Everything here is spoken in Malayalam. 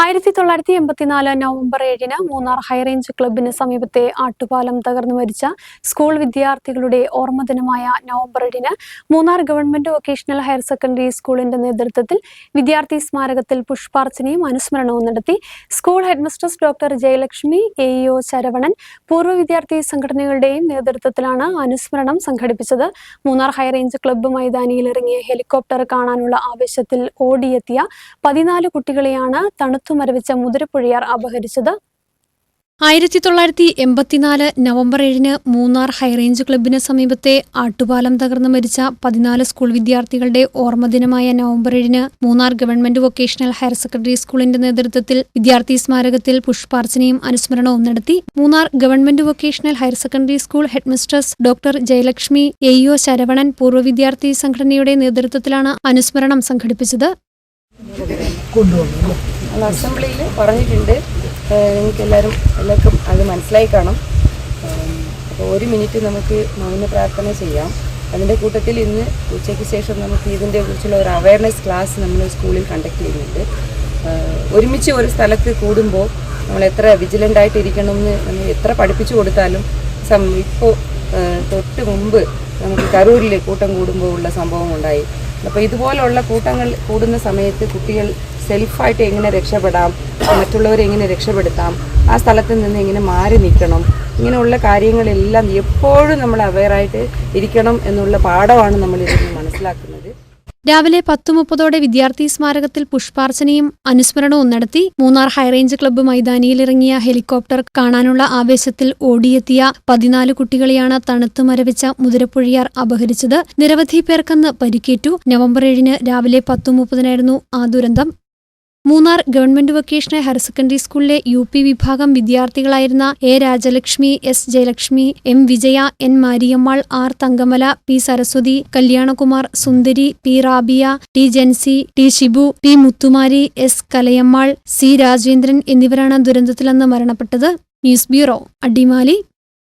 ആയിരത്തി തൊള്ളായിരത്തി എൺപത്തിനാല് നവംബർ ഏഴിന് മൂന്നാർ ഹൈറേഞ്ച് ക്ലബിന് സമീപത്തെ ആട്ടുപാലം തകർന്നു മരിച്ച സ്കൂൾ വിദ്യാർത്ഥികളുടെ ഓർമ്മദിനമായ നവംബർ ഏഴിന് Munnar government vocational higher secondary സ്കൂളിന്റെ നേതൃത്വത്തിൽ വിദ്യാർത്ഥി സ്മാരകത്തിൽ പുഷ്പാർച്ചനയും അനുസ്മരണവും നടത്തി. School headmistress doctor Jayalakshmi A EO Saravanan പൂർവ വിദ്യാർത്ഥി സംഘടനകളുടെയും നേതൃത്വത്തിലാണ് അനുസ്മരണം സംഘടിപ്പിച്ചത്. മൂന്നാർ ഹൈറേഞ്ച് ക്ലബ്ബ് മൈതാനിയിൽ ഇറങ്ങിയ ഹെലികോപ്റ്റർ കാണാനുള്ള ആവേശത്തിൽ ഓടിയെത്തിയ പതിനാല് കുട്ടികളെയാണ് തണുത്തു മരവിച്ച മുതിരപ്പുഴയാർ അപഹരിച്ചത്. ആയിരത്തി തൊള്ളായിരത്തി എൺപത്തിനാല് നവംബർ ഏഴിന് മൂന്നാർ ഹൈറേഞ്ച് ക്ലബിന് സമീപത്തെ ആട്ടുപാലം തകർന്ന് മരിച്ച പതിനാല് സ്കൂൾ വിദ്യാർത്ഥികളുടെ ഓർമ്മദിനമായ നവംബർ ഏഴിന് Munnar government vocational higher secondary സ്കൂളിന്റെ നേതൃത്വത്തിൽ വിദ്യാർത്ഥി സ്മാരകത്തിൽ പുഷ്പാർച്ചനയും അനുസ്മരണവും നടത്തി. Munnar government vocational higher secondary school headmistress doctor Jayalakshmi A EO Saravanan പൂർവ വിദ്യാർത്ഥി സംഘടനയുടെ നേതൃത്വത്തിലാണ് അനുസ്മരണം സംഘടിപ്പിച്ചത്. കൊണ്ടുവന്നു അന്ന് അസംബ്ലിയിൽ പറഞ്ഞിട്ടുണ്ട്. നിങ്ങൾക്ക് എല്ലാവരും എല്ലാവർക്കും അത് മനസ്സിലായി കാണും. അപ്പോൾ ഒരു മിനിറ്റ് നമുക്ക് മൗന പ്രാർത്ഥന ചെയ്യാം. അതിന്റെ കൂട്ടത്തിൽ ഇന്ന് ഉച്ചയ്ക്ക് ശേഷം നമുക്ക് ഇതിന്റെ കുറിച്ചുള്ള ഒരു അവയർനെസ് ക്ലാസ് നമ്മൾ സ്കൂളിൽ കണ്ടക്ട് ചെയ്യുന്നുണ്ട്. ഒരുമിച്ച് ഒരു സ്ഥലത്ത് കൂടുമ്പോൾ നമ്മൾ എത്ര വിജിലന്റ് ആയിട്ട് ഇരിക്കണം എന്ന് നമ്മൾ എത്ര പഠിപ്പിച്ചു കൊടുത്താലും സം ഇപ്പോൾ തൊട്ട് മുമ്പ് നമുക്ക് കരൂരിൽ കൂട്ടം കൂടുമ്പോൾ ഉള്ള സംഭവം ഉണ്ടായി. അപ്പോൾ ഇതുപോലുള്ള കൂട്ടങ്ങൾ കൂടുന്ന സമയത്ത് കുട്ടികൾ സെൽഫായിട്ട് എങ്ങനെ രക്ഷപ്പെടാം? മറ്റുള്ളവരെ എങ്ങനെ രക്ഷപ്പെടുത്താം? ആ സ്ഥലത്ത് നിന്ന് എങ്ങനെ മാറി നിൽക്കണം. ഇങ്ങനെയുള്ള കാര്യങ്ങളെല്ലാം എപ്പോഴും നമ്മൾ അവെയറായിട്ട് ഇരിക്കണം എന്നുള്ള പാഠമാണ് നമ്മൾ ഇതിൽ മനസ്സിലാക്കുന്നത്. രാവിലെ പത്ത് മുപ്പതോടെ വിദ്യാർത്ഥി സ്മാരകത്തിൽ പുഷ്പാർച്ചനയും അനുസ്മരണവും നടത്തി മൂന്നാർ ഹൈറേഞ്ച് ക്ലബ്ബ് മൈതാനിയിലിറങ്ങിയ ഹെലികോപ്റ്റർ കാണാനുള്ള ആവേശത്തിൽ ഓടിയെത്തിയ പതിനാല് കുട്ടികളെയാണ് തണുത്തു മരവിച്ച മുതിരപ്പുഴയാർ അപഹരിച്ചത്. നിരവധി പേർക്കന്ന് പരിക്കേറ്റു. നവംബർ ഏഴിന് രാവിലെ പത്തു മുപ്പതിനായിരുന്നു ആ ദുരന്തം. Munnar government vocational higher secondary സ്കൂളിലെ യു പി വിഭാഗം വിദ്യാർത്ഥികളായിരുന്ന A Rajalakshmi S Jayalakshmi M Vijaya N Mariammal R Thankamala P Saraswathi Kalyanakumar Sundari P Rabiya T Jency T Shibu P Muthumari S Kalayammal C Rajendran എന്നിവരാണ് ദുരന്തത്തിലന്ന് മരണപ്പെട്ടത്. News bureau Adimali.